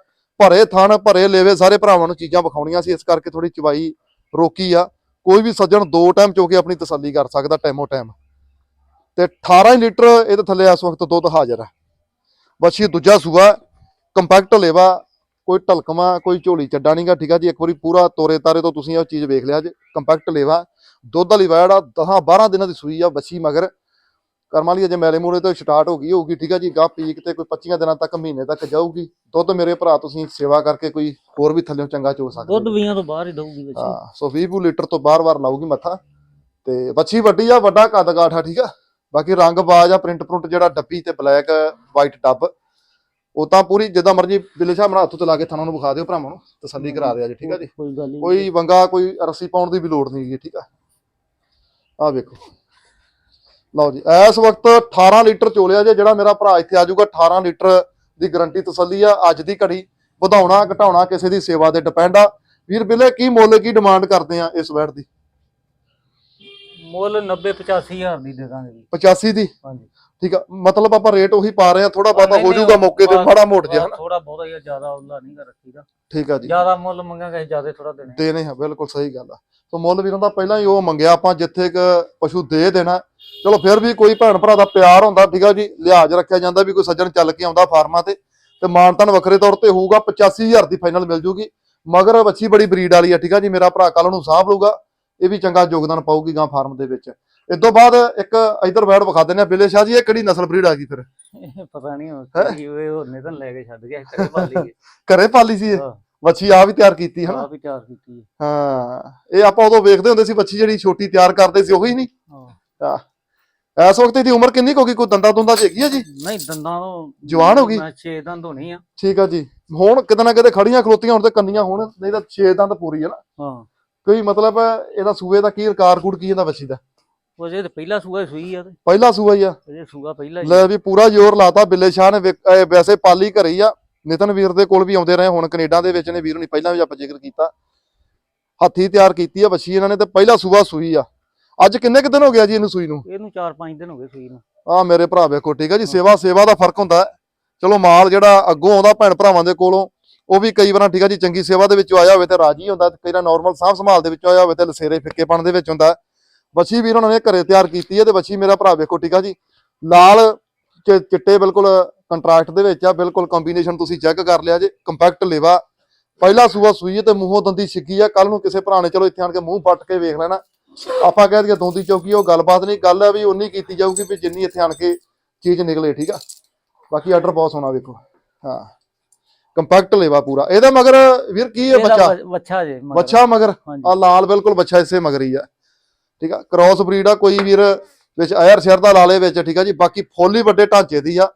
ਭਰੇ ਥਣ ਭਰੇ ਲੇਵੇ ਸਾਰੇ ਭਰਾਵਾਂ ਨੂੰ ਚੀਜ਼ਾਂ ਵਿਖਾਉਣੀਆਂ ਸੀ ਇਸ ਕਰਕੇ ਥੋੜੀ ਚਵਾਈ ਰੋਕੀ ਆ। ਕੋਈ ਵੀ ਸੱਜਣ ਦੋ ਟਾਈਮ ਚੋ ਕੇ ਆਪਣੀ ਤਸੱਲੀ ਕਰ ਸਕਦਾ ਟਾਈਮੋ ਟਾਈਮ ਤੇ 18 ਲੀਟਰ ਇਹਦੇ ਥੱਲੇ ਇਸ ਵਕਤ ਦੁੱਧ ਹਾਜ਼ਰ ਹੈ ਬੱਚੀ ਦੂਜਾ ਸੂਆ ਕੰਪੈਕਟ ਲੇਵਾ ਕੋਈ ਢਲਕਮਾ ਕੋਈ ਝੋਲੀ ਚੱਡਾ ਨਹੀਂਗਾ ਠੀਕ ਆ ਜੀ? ਇੱਕ ਵਾਰੀ ਪੂਰਾ ਤੋਰੇ ਤਾਰੇ ਤੋਂ ਤੁਸੀਂ ਇਹ ਚੀਜ਼ ਵੇਖ ਲਿਆ ਜੇ ਕੰਪੈਕਟ ਲੇਵਾ। ਦੁੱਧ ਵਾਲੀ ਵੈੜ ਆ 10 12 ਦਿਨਾਂ ਦੀ ਸੂਈ ਆ ਬੱਚੀ ਮਗਰ। ਕਰਮਾਂ ਲਈ ਅਜੇ ਮੈਲੇ ਮੂਰੇ ਤੋਂ ਸਟਾਰਟ ਹੋ ਗਈ ਹੋਊਗੀ ਠੀਕ ਆ ਜੀ? ਗਾ ਪੀਕ ਤੇ ਕੋਈ 25 ਦਿਨਾਂ ਤੱਕ ਮਹੀਨੇ ਤੱਕ ਜਾਊਗੀ। ਦੁੱਧ ਮੇਰੇ ਭਰਾ ਤੁਸੀਂ ਸੇਵਾ ਕਰਕੇ ਕੋਈ ਹੋਰ ਵੀ ਥੱਲੇੋਂ ਚੰਗਾ ਚੋ ਸਕਦੇ ਦੁੱਧ ਹੋ। 20 ਤੋਂ ਬਾਹਰ ਹੀ ਦਊਗੀ ਬੱਚੀ ਹਾਂ ਸੋ 20 ਲੀਟਰ ਤੋਂ ਬਾਰ-ਬਾਰ ਲਾਊਗੀ ਮੱਥਾ। ਤੇ ਬੱਚੀ ਵੱਡੀ ਆ ਵੱਡਾ ਕੱਦ ਗਾਠਾ ਠੀਕ ਆ? ਬਾਕੀ ਰੰਗ ਬਾਜ ਆ ਪ੍ਰਿੰਟ ਪ੍ਰਿੰਟ ਜਿਹੜਾ ਡੱਬੀ ਤੇ ਬਲੈਕ ਵਾਈਟ ਡੱਬ। ਉਹ ਤਾਂ ਪੂਰੀ ਜਿੱਦਾਂ ਮਰਜ਼ੀ ਬਿੱਲੇ ਸਾਹਿਬ ਨਾਲ ਹੱਥ ਤੇ ਲਾ ਕੇ ਥਾਣਾ ਨੂੰ ਵਿਖਾ ਦਿਓ ਭਰਾਵਾਂ ਨੂੰ ਤਸੱਲੀ ਕਰਾ ਦਿਆ ਜੀ ਠੀਕ ਆ ਜੀ? ਕੋਈ ਗੱਲ ਨਹੀਂ। ਕੋਈ ਵੰਗਾ ਕੋਈ ਰੱਸੀ ਪਾਉਣ ਦੀ ਵੀ ਲੋੜ ਨਹੀਂ ਜੀ ਠੀਕ ਆ? ਆ ਵੇਖੋ। ਲਓ ਜੀ ਇਸ ਵਕਤ 18 ਲੀਟਰ ਚੋਲਿਆ ਜੇ ਜਿਹੜਾ ਮੇਰਾ ਭਰਾ ਇੱਥੇ ਆ ਜਾਊਗਾ 18 ਲੀਟਰ ਦੀ ਗਾਰੰਟੀ ਤਸੱਲੀ ਆ ਅੱਜ ਦੀ ਘੜੀ ਵਧਾਉਣਾ ਘਟਾਉਣਾ ਕਿਸੇ ਦੀ ਸੇਵਾ ਤੇ ਡਿਪੈਂਡ ਆ। ਵੀਰ ਬਿੱਲੇ ਕੀ ਮੁੱਲ ਕੀ ਡਿਮਾਂਡ ਕਰਦੇ ਆ ਇਸ ਵੈਟ ਦੀ? ਮੁੱਲ 90 85000 ਦੀ ਦੇ ਦਾਂਗੇ ਜੀ। 85 ਦੀ? ਹਾਂਜੀ। ਠੀਕ ਆ ਮਤਲਬ ਆਪਾਂ ਰੇਟ ਉਹੀ ਪਾ ਰਹੇ ਆ ਥੋੜਾ ਨਹੀਂ, ਹੋ ਜਾਊਗਾ ਮੌਕੇ ਤੇ ਮਾੜਾ ਮੋੜ ਜਿਹਾ ਹਨਾ ਥੋੜਾ ਬਹੁਤਾ ਹੀ ਜ਼ਿਆਦਾ ਉਹਦਾ ਨਹੀਂ ਕਰ ਰੱਖੀਦਾ ਠੀਕ ਆ ਜੀ। ਜ਼ਿਆਦਾ ਮੁੱਲ ਮੰਗਾਂਗੇ ਜ਼ਿਆਦਾ ਥੋੜਾ ਦੇਣੇ। ਦੇਣੇ ਆ ਬਿਲਕੁਲ ਸਹੀ ਗੱਲ ਆ। ਸੋ ਮੁੱਲ ਵੀਰਾਂ ਦਾ ਪਹਿਲਾਂ ਹੀ ਉਹ ਮੰਗਿਆ ਆਪਾਂ ਜਿੱਥੇ ਕ ਪਸ਼ੂ ਦੇ ਦੇਣਾ। ਚਲੋ ਫਿਰ ਵੀ ਕੋਈ ਭੈਣ ਭਰਾ ਦਾ ਪਿਆਰ ਹੁੰਦਾ ਠੀਕ ਆ ਜੀ ਲਿਹਾਜ਼ ਰੱਖਿਆ ਜਾਂਦਾ ਵੀ ਕੋਈ ਸੱਜਣ ਚੱਲ ਕੇ ਆਉਂਦਾ ਫਾਰਮਾਂ ਤੇ ਤੇ ਮਾਨਤਨ ਵੱਖਰੇ ਤੌਰ ਤੇ ਹੋਊਗਾ 85000 ਦੀ ਫਾਈਨਲ ਮਿਲ ਜੂਗੀ। ਮਗਰ ਬੱਚੀ ਬੜੀ ਬਰੀਡ ਵਾਲੀ ਆ ਠੀਕ ਆ ਜੀ ਮੇਰਾ ਭਰਾ ਕੱਲ ਨੂੰ ਸਾਂਭ ਲਊਗਾ ਇਹ ਵੀ ਚੰਗਾ ਯੋਗਦਾਨ ਪਾਊਗੀ ਗਾਂ ਫਾਰਮ ਦੇ ਵਿੱਚ। ਇਸ ਤੋਂ ਬਾਅਦ ਇੱਕ ਇਧਰ ਵੈੜ ਵਿਖਾ ਦਿੰਦੇ ਆ ਬਿੱਲੇ ਸ਼ਾਹ ਜੀ ਇਹ ਕਿਹੜੀ ਨਸਲ ਬਰੀਡ ਆ ਗਈ ਫਿਰ? ਪਤਾ ਨਹੀਂ ਹੈਂ? ਕੀ ਹੋਏ ਉਹਨੇ ਤਾਂ ਲੈ ਕੇ ਛੱਡ ਗਿਆ ਘਰੇ ਪਾਲੀ ਸੀ ਇਹ? ਹਾਂ। ਬੱਚੀ ਆ ਵੀ ਤਿਆਰ ਕੀਤੀ ਹਨਾ? ਆ ਵੀ ਤਿਆਰ ਕੀਤੀ ਹੈ। ਹਾਂ ਇਹ ਆਪਾਂ ਉਦੋਂ ਵੇਖਦੇ ਹੁੰਦੇ ਸੀ ਬੱਚੀ ਜਿਹੜੀ ਛੋਟੀ ਤਿਆਰ ਕਰਦੇ ਸੀ ਉਹੀ ਨਹੀਂ? ਹਾਂ। ਇਸ ਵਕਤ ਇਹਦੀ ਉਮਰ ਕਿੰਨੀ ਹੋ ਗਈ? ਕੋਈ ਦੰਦਾ ਦੁੰਦਾ ਚ ਹੈਗੀ ਆ ਜੀ? ਨਹੀਂ ਦੰਦਾਂ ਤੋਂ ਜਵਾਨ ਹੋ ਗਈ? ਮੈਂ ਛੇ ਦੰਦ ਹੋਣੀ ਆ। ਠੀਕ ਆ ਜੀ। ਹੁਣ ਕਿਤੇ ਨਾ ਕਿਤੇ ਖੜੀਆਂ ਖਲੋਤੀਆਂ ਹੁਣ ਤੇ ਕੰਨੀਆਂ ਹੋਣ ਨਹੀਂ ਤਾਂ 6 ਦੰਦ ਪੂਰੀ ਹੈ ਨਾ। ਹਾਂ। ਕੋਈ ਮਤਲਬ ਇਹਦਾ ਸੂਏ ਦਾ ਕੀ ਰਿਕਾਰਡ ਕੂਡ ਕੀ ਇਹਦਾ ਬੱਚੀ ਦਾ? ਉਹ ਜੇ ਪਹਿਲਾ ਸੂਆ ਹੀ ਸੂਈ ਆ ਤੇ। ਪਹਿਲਾ ਸੂਆ ਹੀ ਆ। ਅਜੇ ਸੂਆ ਪਹਿਲਾ ਹੀ ਲੈ ਵੀ ਪੂਰਾ ਜ਼ੋਰ ਲਾਤਾ ਬਿੱਲੇ ਸ਼ਾਹ ਨੇ ਵਿਕ- ਅਹ ਵੈਸੇ ਪਾਲੀ ਘਰੇ ਹੀ ਆ। ਨਿਤਨ ਵੀਰ ਦੇ ਕੋਲ ਵੀ ਆਉਂਦੇ ਰਹੇ ਹੁਣ ਕੈਨੇਡਾ ਦੇ ਵਿੱਚ ਨੇ। ਵੀਰ ਨਹੀਂ ਪਹਿਲਾਂ ਵੀ ਆਪਾਂ ਜ਼ਿਕਰ ਕੀਤਾ। ਹੱਥੀ ਤਿਆਰ ਕੀਤੀ ਆ ਬੱਚੀ ਇਹਨਾਂ ਨੇ ਤੇ ਪਹਿਲਾ ਸੂਆ ਸੂਈ ਆ। ਅੱਜ ਕਿੰਨੇ ਕੁ ਦਿਨ ਹੋ ਗਿਆ ਜੀ ਇਹਨੂੰ ਸੂਈ ਨੂੰ? ਇਹਨੂੰ 4-5 ਦਿਨ ਹੋ ਗਏ ਸੂਈ ਨੂੰ। ਆ ਮੇਰੇ ਭਰਾ ਵੇਖੋ ਠੀਕ ਆ ਜੀ ਸੇਵਾ ਸੇਵਾ ਦਾ ਫ਼ਰਕ ਹੁੰਦਾ। ਹੈ। ਚਲੋ ਮਾਲ ਜਿਹੜਾ ਅੱਗੋਂ ਆਉਂਦਾ ਭੈਣ ਭਰਾਵਾਂ ਦੇ ਕੋਲੋਂ ਉਹ ਵੀ ਕਈ ਵਾਰਾਂ ਠੀਕ ਆ ਜੀ ਚੰਗੀ ਸੇਵਾ ਦੇ ਵਿੱਚੋਂ ਆਇਆ ਹੋਵੇ ਤੇ ਰਾਜੀ ਹੁੰਦਾ। ਤੇ ਕਈ ਵਾਰ ਨਾਰਮਲ ਸਾਂਭ ਸੰਭਾਲ ਦੇ ਵਿੱਚੋਂ ਆਇਆ ਹੋਵੇ ਤੇ ਲਸੇਰੇ ਫਿੱਕੇਪਣ ਦੇ ਵਿੱਚ ਹੁੰਦਾ। ਹੈ। ਬੱਚੀ ਵੀਰ ਉਹਨਾਂ ਨੇ ਘਰੇ ਤਿਆਰ ਕੀਤੀ ਹੈ ਤੇ ਬੱਚੀ ਮੇਰਾ ਭਰਾ ਵੇਖੋ ਠੀਕ ਆ ਜੀ। ਲਾਲ ਚਿੱਟੇ ਬਿਲਕੁਲ ਕੰਟਰਾਸਟ ਦੇ ਵਿੱਚ ਆ ਬਿਲਕੁਲ ਕੰਬੀਨੇਸ਼ਨ ਤੁਸੀਂ ਚੈੱਕ ਕਰ ਲਿਆ ਜੇ ਕੰਪੈਕਟ ਲੇਵਾ। ਪਹਿਲਾ ਸੂਆ ਸੂਈ ਤੇ ਮੂੰਹੋਂ ਦੰਦੀ ਛਿੱਕੀ ਆ ਕੱਲ ਨੂੰ ਕਿਸੇ ਭਰਾ ਨੇ ਚਲੋ ਇੱਥੇ ਆਣ ਕੇ ਮੂੰਹ ਫੱਟ ਕੇ ਵੇਖ ਲੈਣਾ। ਆਪਾਂ ਕਹਿ ਦਈਏ ਦੋਂਦੀ ਚੌਕੀ ਉਹ ਗੱਲਬਾਤ ਨਹੀਂ ਗੱਲ ਆ ਵੀ ਉਨੀ ਕੀਤੀ ਜਾਊਗੀ ਵੀ ਜਿੰਨੀ ਇੱਥੇ ਆਣ ਕੇ ਚੀਜ਼ ਨਿਕਲੇ ਠੀਕ ਆ। ਬਾਕੀ ਆਰਡਰ ਬਹੁਤ ਸੋਹਣਾ ਵੇਖੋ। ਹਾਂ। ਕੰਪੈਕਟ ਲੇਵਾ ਪੂਰਾ। ਇਹਦਾ ਮਗਰ ਵੀਰ ਕੀ ਹੈ ਬੱਚਾ? ਬੱਚਾ ਜੇ। ਬੱਚਾ ਮਗਰ। ਆ ਲਾਲ ਬਿਲਕੁਲ ਬੱਚਾ ਇਸੇ ਮਗਰ ਹੀ ਆ। ਠੀਕ ਆ? ਕ੍ਰਾਸ ਬਰੀਡ ਆ ਕੋਈ ਵੀਰ ਵਿੱਚ ਆਇਰ ਸ਼ਹਿਰ ਦਾ ਲਾਲੇ ਵਿੱਚ ਠੀਕ ਆ ਜੀ? ਬਾਕੀ ਫੁੱਲ ਹੀ ਵੱਡੇ ਢਾਂਚੇ ਦੀ ਆ।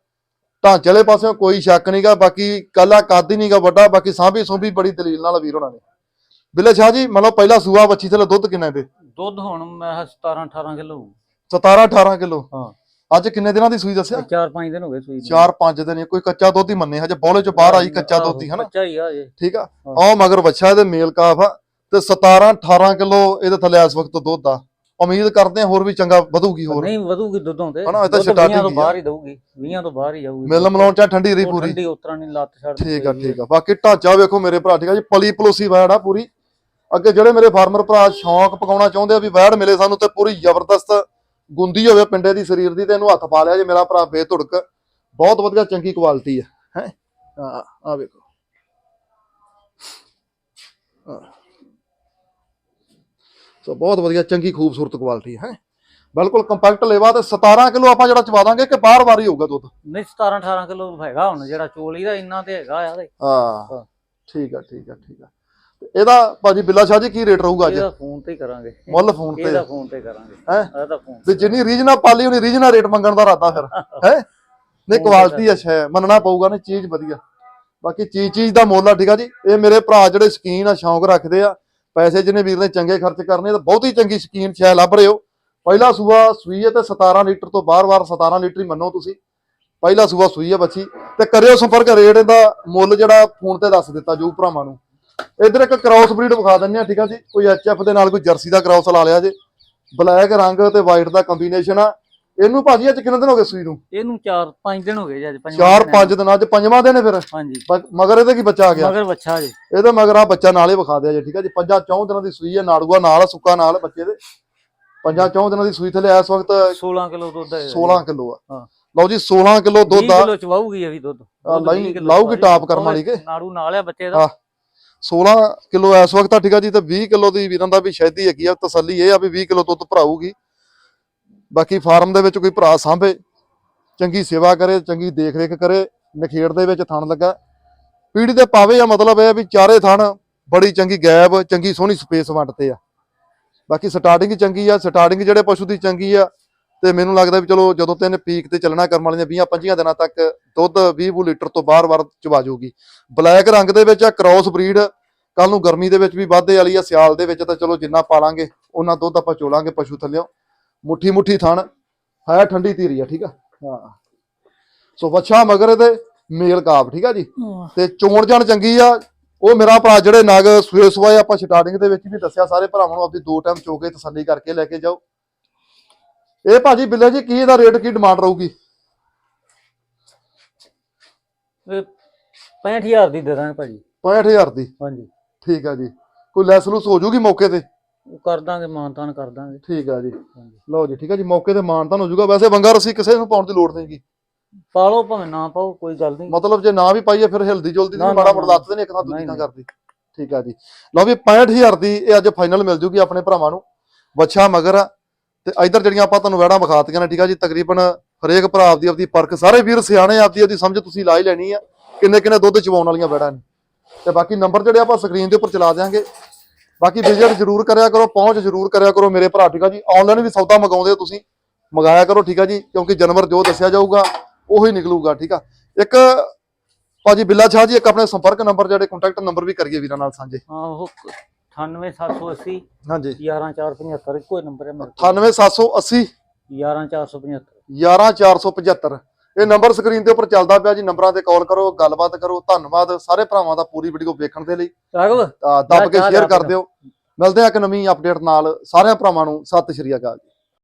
ਢਾਂਚੇ ਵਾਲੇ ਪਾਸਿਓਂ ਕੋਈ ਸ਼ੱਕ ਨਹੀਂਗਾ ਬਾਕੀ ਕੱਲਾ ਕੱਦ ਹੀ ਨਹੀਂਗਾ ਵੱਡਾ ਬਾਕੀ ਸਾਂਭੀ ਸੁੰਭੀ ਬੜੀ ਦਲੀਲ ਨਾਲ ਵੀਰ ਹੋਣਾ ਨੇ। ਬਿੱਲੇ ਸ਼ਾਹ ਜੀ ਮਤਲਬ ਪਹਿਲਾ ਸੂਆ ਬੱਚੀ ਥਲੇ ਦੁੱਧ ਕਿੰਨਾ ਦੇ ਦੁੱਧ ਹੁਣ ਮੈਂ 17-18 ਕਿਲੋ। 17 18 ਕਿਲੋ? ਹਾਂ। ਅੱਜ ਕਿੰਨੇ ਦਿਨਾਂ ਦੀ ਸੂਈ ਦੱਸਿਆ? 4-5 ਦਿਨ ਹੋ ਗਏ ਸੂਈ ਨੂੰ। 4-5 ਦਿਨ ਕੋਈ ਕੱਚਾ ਦੁੱਧ ਹੀ ਮੰਨੇ ਹਜੇ ਬੋਲੇ ਚੋਂ ਬਾਹਰ ਆਈ ਕੱਚਾ ਦੁੱਧ ਹੀ ਹਨਾ? ਬੱਚਾ ਹੀ ਆ ਜੇ ਠੀਕ ਆ। ਆਹ ਮਗਰ ਬੱਚਾ ਇਹਦੇ ਮੇਲ ਕਾਫ ਆ ਤੇ 17 18 ਕਿਲੋ ਇਹਦੇ ਥੱਲੇ ਇਸ ਵਕਤ ਦੁੱਧ ਆ। ਉਮੀਦ ਕਰਦੇ ਆ ਹੋਰ ਵੀ ਚੰਗਾ ਵਧੂਗੀ ਹੋਰ। ਨਹੀਂ ਵਧੂਗੀ ਦੁੱਧੋਂ ਤੇ। ਹਨਾ, ਇਹ ਤਾਂ ਦੁੱਧ starting 20 ਤੋਂ ਹੀ ਆ। ਬਾਹਰ ਹੀ ਦਊਗੀ 20 ਤੋਂ ਬਾਹਰ ਹੀ ਜਾਊਗੀ। ਮਿਲ ਮਲਾਉਣ ਚਾ ਠੰਡੀ ਰਹੀ ਪੂਰੀ। ਠੰਡੀ ਉਤਰਾਂ ਨਹੀਂ ਲੱਤ ਛੱਡ ਠੀਕ ਆ ਠੀਕ ਆ। ਬਾਕੀ ਢਾਂਚਾ ਵੇਖੋ ਮੇਰੇ ਭਰਾ ਠੀਕ ਆ ਜੀ ਪਲੀ ਪਲੋਸੀ ਵੈੜ ਆ ਪੂਰੀ। ਅੱਗੇ ਜਿਹੜੇ ਮੇਰੇ ਫਾਰਮਰ ਭਰਾ ਸ਼ੌਂਕ ਪਕਾਉਣਾ ਚਾਹੁੰਦੇ ਆ ਵੀ ਵੈੜ ਮਿਲੇ ਸਾਨੂੰ ਤੇ ਪੂਰੀ ਜ਼ਬਰਦਸਤ ਗੁੰਦੀ ਹੋਵੇ ਪਿੰਡੇ ਦੀ ਸਰੀਰ ਦੀ ਤੇ ਇਹਨੂੰ ਹੱਥ ਪਾ ਲਿਆ ਜੇ ਮੇਰਾ ਭਰਾ ਬੇਧੁੜਕ। ਬਹੁਤ ਵਧੀਆ ਚੰਗੀ ਕੁਆਲਿਟੀ ਆ ਹੈ। ਆ ਆ ਵੇਖੋ। ਆਹ। ਸੋ ਬਹੁਤ ਵਧੀਆ ਚੰਗੀ ਖੂਬਸੂਰਤ ਕੁਆਲਿਟੀ ਹੈ। ਬਿਲਕੁਲ ਕੰਪੈਕਟ ਲੇਵਾ ਤੇ 17 ਕਿਲੋ ਆਪਾਂ ਜਿਹੜਾ ਚਵਾ ਦਾਂਗੇ ਕਿ ਬਾਰ ਹੀ ਹੋਊਗਾ ਦੁੱਧ। ਨਹੀਂ 17 18 ਕਿਲੋ ਹੈਗਾ ਹੁਣ ਜਿਹੜਾ ਚੋਲੀ ਦਾ ਇੰਨਾ ਤੇ ਹੈਗਾ ਆ ਹਾਂ। ਠੀਕ ਆ ਠੀਕ ਆ ਠੀਕ ਆ। ਇਹਦਾ ਭਾਜੀ ਬਿੱਲਾ ਸ਼ਾਹ ਜੀ ਕੀ ਰੇਟ ਰਹੂਗਾ ਅੱਜ? ਇਹਦਾ ਫੋਨ ਤੇ ਕਰਾਂਗੇ। ਮੁੱਲ ਫੋਨ ਤੇ। ਇਹਦਾ ਫੋਨ ਤੇ ਕਰਾਂਗੇ। ਹੈਂ? ਇਹਦਾ ਫੋਨ ਤੇ ਜਿੰਨੀ ਰੀਜਨਲ ਪਾਲੀ ਉਹਨੀ ਰੀਜਨਲ ਰੇਟ ਮੰਗਣ ਦਾ ਇਰਾਦਾ ਫਿਰ। ਹੈ। ਨਹੀਂ ਕੁਆਲਿਟੀ ਅੱਛਾ ਹੈ ਮੰਨਣਾ ਪਊਗਾ ਨਾ ਚੀਜ਼ ਵਧੀਆ। ਬਾਕੀ ਚੀਜ਼ ਚੀਜ਼ ਦਾ ਮੁੱਲ ਆ ਠੀਕ ਆ ਜੀ। ਇਹ ਮੇਰੇ ਭਰਾ ਜਿਹੜੇ ਸ਼ਕੀਨ ਆ ਸ਼ੌਂਕ ਰੱਖਦੇ ਆ ਪੈਸੇ ਜਿਹਨੇ ਵੀਰ ਨੇ ਚੰਗੇ ਖਰਚ ਕਰਨੇ ਤਾਂ ਬਹੁਤ ਹੀ ਚੰਗੀ ਸਕੀਮ ਸ਼ੈ ਲੱਭ ਰਹੇ ਹੋ। ਪਹਿਲਾ ਸੂਆ ਸੂਈ ਹੈ ਤੇ 17 ਲੀਟਰ ਤੋਂ ਬਾਰ-ਬਾਰ 17 ਲੀਟਰ ਹੀ ਮੰਨੋ ਤੁਸੀਂ। ਪਹਿਲਾ ਸੂਆ ਸੂਈ ਹੈ ਬੱਚੀ। ਤੇ ਕਰਿਓ ਸੰਪਰਕ, ਰੇਟ ਦਾ ਮੁੱਲ ਜਿਹੜਾ ਫੋਨ ਤੇ ਦੱਸ ਦਿੱਤਾ ਜੂ ਭਰਾਵਾਂ ਨੂੰ। ਇਧਰ ਇੱਕ ਕ੍ਰਾਸ ਬਰੀਡ ਵਿਖਾ ਦਿੰਨੇ ਆ, ਠੀਕ ਆ ਜੀ। ਕੋਈ ਐਚਐਫ ਦੇ ਨਾਲ ਕੋਈ ਜਰਸੀ ਦਾ ਕ੍ਰਾਸ ਲਾ ਲਿਆ ਜੇ। ਬਲੈਕ ਰੰਗ ਤੇ ਵਾਈਟ ਦਾ ਕੰਬੀਨੇਸ਼ਨ ਆ। ਇਹਨੂੰ ਭਾਜੀ ਅੱਜ ਕਿੰਨੇ ਦਿਨ ਹੋ ਗਏ ਸੂਈ ਨੂੰ? ਇਹਨੂੰ 4 5 ਦਿਨ ਹੋ ਗਏ ਜੀ ਅੱਜ ਪੰਜਵਾਂ ਚਾਰ ਦਿਨ ਹੈ। ਪੰਜ ਦਿਨ ਅੱਜ ਪੰਜਵਾਂ ਦਿਨ ਹੈ ਫਿਰ? ਹਾਂਜੀ। ਮਗਰ ਇਹਦੇ ਕੀ ਬੱਚਾ ਆ ਗਿਆ? ਮਗਰ ਬੱਚਾ ਜੇ। ਇਹਦੇ ਮਗਰ ਆ ਬੱਚਾ ਨਾਲੇ ਵਿਖਾ ਦਿਆ ਜੇ ਠੀਕ ਆ ਜੀ। ਪੰਜਾਂ ਚੌਂ ਦਿਨਾਂ ਦੀ ਸੂਈ ਹੈ ਨਾੜੂਆ ਨਾਲ ਸੁੱਕਾ ਨਾਲ ਬੱਚੇ ਦੇ। ਪੰਜਾਂ ਚੌਂ ਦਿਨਾਂ ਦੀ ਸੂਈ ਥਲੇ ਇਸ ਵਕਤ 16 ਕਿਲੋ ਦੁੱਧ ਹੈ 16 ਕਿਲੋ ਆ। ਹਾਂ। ਲਓ ਜੀ 16 ਕਿਲੋ 20 ਦੁੱਧ ਆ। ਕਿਲੋ ਚਵਾਉਗੀ ਇਹ ਵੀ ਦੁੱਧ। 20 ਚਵਾਊਗੀ। ਟਾਪ ਕਰਮ ਵਾਲੀ ਕੇ? ਨਾੜੂ ਨਾਲ ਆ ਬੱਚੇ ਹਾਂ। ਦਾ 16 ਕਿਲੋ ਇਸ ਵਕਤ ਆ ਠੀਕ ਆ ਜੀ ਤੇ 20 ਕਿਲੋ ਦੀ ਵੀਰਾਂ ਦਾ ਵੀ ਸ਼ੈਦੀ ਹੈਗੀ ਆ ਤਸੱਲੀ ਇਹ ਆ ਵੀ 20 ਕਿਲੋ ਦੁੱਧ ਭਰਾਊਗੀ। ਬਾਕੀ ਫਾਰਮ ਦੇ ਵਿੱਚ ਕੋਈ ਭਰਾ ਸਾਂਭੇ, ਚੰਗੀ ਸੇਵਾ ਕਰੇ, ਚੰਗੀ ਦੇਖ ਰੇਖ ਕਰੇ, ਨਖੇੜ ਦੇ ਵਿੱਚ ਥਣ ਲੱਗਾ। ਪੀੜੀ ਦੇ ਪਾਵੇ ਆ ਮਤਲਬ ਇਹ ਵੀ ਚਾਰੇ ਥਣ ਬੜੀ ਚੰਗੀ ਗੈਬ, ਚੰਗੀ ਸੋਹਣੀ ਸਪੇਸ ਵੰਡਤੇ ਆ। ਬਾਕੀ ਸਟਾਰਟਿੰਗ ਚੰਗੀ ਆ ਸਟਾਰਟਿੰਗ ਜਿਹੜੇ ਪਸ਼ੂ ਦੀ ਚੰਗੀ ਆ, ਤੇ ਮੈਨੂੰ ਲੱਗਦਾ ਵੀ ਚਲੋ ਜਦੋਂ ਤਿੰਨ ਪੀਕ ਤੇ ਚੱਲਣਾ ਕਰਮ ਵਾਲੀਆਂ 20 25 ਦਿਨਾਂ ਤੱਕ ਦੁੱਧ 20 ਲੀਟਰ ਤੋਂ ਬਾਹਰ ਵਾਰ ਚਵਾ ਜਾਊਗੀ। ਬਲੈਕ ਰੰਗ ਦੇ ਵਿੱਚ ਆ ਕ੍ਰਾਸ ਬਰੀਡ ਕੱਲ ਨੂੰ ਗਰਮੀ ਦੇ ਵਿੱਚ ਵੀ ਵਾਧੇ ਵਾਲੀ ਆ, ਸਿਆਲ ਦੇ ਵਿੱਚ ਤਾਂ ਚਲੋ ਜਿੰਨਾ ਪਾਲਾਂਗੇ, ਉਹਨਾਂ ਦੁੱਧ ਆਪਾਂ ਚੋਲਾਂਗੇ ਪਸ਼ੂ ਥੱਲਿਓ। ਮੁੱਠੀ ਮੁੱਠੀ ਥਣ ਹੈ ਠੰਡੀ ਧੀਰੀ ਆ ਠੀਕ ਆ? ਹਾਂ। ਸੋ ਵੱਛਾ ਮਗਰ ਇਹਦੇ ਮੇਲ ਕਾਬ ਠੀਕ ਆ ਜੀ? ਤੇ ਚੋਣ ਜਾਣ ਚੰਗੀ ਆ। ਉਹ ਮੇਰਾ ਭਰਾ ਜਿਹੜੇ ਨਗ ਸੂਏ ਸਵਾਏ ਆਪਾਂ ਸਟਾਰਟਿੰਗ ਦੇ ਵਿੱਚ ਵੀ ਦੱਸਿਆ ਸਾਰੇ ਭਰਾਵਾਂ ਨੂੰ ਆਪਦੀ ਦੋ ਟਾਈਮ ਚੋ ਕੇ ਤਸੱਲੀ ਕਰਕੇ ਲੈ ਕੇ ਜਾਓ। ਇਹ ਭਾਜੀ ਬਿੱਲੇ ਜੀ ਕੀ ਇਹਦਾ ਰੇਟ ਕੀ ਡਿਮਾਂਡ ਰਹੂਗੀ? ਇਹ 65000 ਦੀ ਦੇ ਦਾਂਗੇ ਭਾਜੀ। 65000 ਦੀ। ਹਾਂਜੀ। ਠੀਕ ਆ ਜੀ। ਕੋਈ ਲੈਸ ਲੂਸ ਹੋ ਜੂਗੀ ਮੌਕੇ ਤੇ? ਕਰ ਦਾਂਗੇ ਮਾਨਤਾਨ ਕਰ ਦਾਂਗੇ। ਠੀਕ ਆ ਜੀ। ਲਓ ਜੀ ਠੀਕ ਆ ਜੀ ਮੌਕੇ ਤੇ ਮਾਨਤਾਨ ਹੋ ਜੂਗਾ ਵੈਸੇ ਵੰਗਾ ਰਸੀ ਕਿਸੇ ਨੂੰ ਪਾਉਣ ਦੀ ਲੋੜ ਨਹੀਂਗੀ ਪਾਲੋ ਭਾਵੇਂ ਨਾ ਪਾਓ ਕੋਈ ਗੱਲ ਨਹੀਂ। ਮਤਲਬ ਜੇ ਨਾ ਵੀ ਪਾਈਏ ਫਿਰ ਹਿਲਦੀ ਜੁਲਦੀ ਨਹੀਂ ਮਾੜਾ ਮੋੜਾ। ਦੱਸਦੇ ਨੇ ਇੱਕ ਥਾਂ ਦੂਜੀ ਥਾਂ। ਕਰਦੀ। ਠੀਕ ਆ ਜੀ। ਲਓ ਵੀ 65000 ਦੀ ਇਹ ਅੱਜ ਫਾਈਨਲ ਮਿਲ ਜੂਗੀ ਆਪਣੇ ਭਰਾਵਾਂ ਨੂੰ। ਬੱਚਾ ਮਗਰ ਤੇ ਇਧਰ ਜਿਹੜੀਆਂ ਆਪਾਂ ਤੁਹਾਨੂੰ ਵੈੜਾਂ ਵਿਖਾਤੀਆਂ ਨੇ ਠੀਕ ਆ ਜੀ ਤਕਰੀਬਨ ਹਰੇਕ ਭਰਾ ਆਪਦੀ ਆਪਦੀ ਪਰਖ ਸਾਰੇ ਵੀਰ ਸਿਆਣੇ ਆਪਦੀ ਆਪਦੀ ਸਮਝ ਤੁਸੀਂ ਲਾ ਹੀ ਲੈਣੀ ਆ। ਕਿੰਨੇ ਕਿੰਨੇ ਦੁੱਧ ਚਵਾਉਣ ਵਾਲੀਆਂ ਵੈੜਾਂ ਨੇ। ਤੇ ਬਾਕੀ ਨੰਬਰ ਜਿਹੜੇ ਆਪਾਂ ਸਕਰੀਨ ਦੇ ਉੱਪਰ ਚਲਾ ਦਿਆਂਗੇ ਬਾਕੀ ਵਿਜ਼ਿਟ ਜ਼ਰੂਰ ਕਰਿਆ ਕਰੋ ਪਹੁੰਚ ਜ਼ਰੂਰ ਕਰਿਆ ਕਰੋ ਮੇਰੇ ਭਰਾ ਠੀਕ ਆ ਜੀ? ਆਨਲਾਈਨ ਵੀ ਸੌਦਾ ਮੰਗਾਉਂਦੇ ਹੋ ਤੁਸੀਂ ਮੰਗਾਇਆ ਕਰੋ ਠੀਕ ਆ ਜੀ? ਕਿਉਂਕਿ ਜਾਨਵਰ ਜੋ ਦੱਸਿਆ ਜਾਊਗਾ ਉਹੀ ਨਿਕਲੂਗਾ ਠੀਕ ਆ? ਇੱਕ ਭਾਜੀ ਬਿੱਲਾ ਸ਼ਾਹ ਜੀ ਇੱਕ ਆਪਣੇ ਸੰਪਰਕ ਨੰਬਰ ਜਿਹੜੇ ਕੰਟੈਕਟ ਨੰਬਰ ਵੀ ਕਰੀਏ ਵੀਰਾਂ ਨਾਲ ਸਾਂਝੇ। ਹਾਂ ਉਹ 98780 ਹਾਂਜੀ। 11475 ਇੱਕੋ ਹੀ ਨੰਬਰ ਹੈ ਮੇਰੇ ਕੋਲ। 98780 11475 11475 ਇਹ ਨੰਬਰ ਸਕਰੀਨ ਦੇ ਉੱਪਰ ਚੱਲਦਾ ਪਿਆ ਜੀ ਨੰਬਰਾਂ ਤੇ ਕਾਲ ਕਰੋ ਗੱਲਬਾਤ ਕਰੋ ਧੰਨਵਾਦ। ਸਾਰੇ ਭਰਾਵਾਂ ਦਾ ਪੂਰੀ ਵੀਡੀਓ ਵੇਖਣ ਦੇ ਲਈ। ਰਾਘਵ ਤਾਂ ਦੱਬ ਕੇ ਸ਼ੇਅਰ ਕਰ ਦਿਓ। ਮਿਲਦੇ ਆ ਇੱਕ ਨਵੀਂ ਅਪਡੇਟ ਨਾਲ। ਸਾਰਿਆਂ ਭਰਾਵਾਂ ਨੂੰ ਸਤਿ ਸ਼੍ਰੀ ਅਕਾਲ ਜੀ।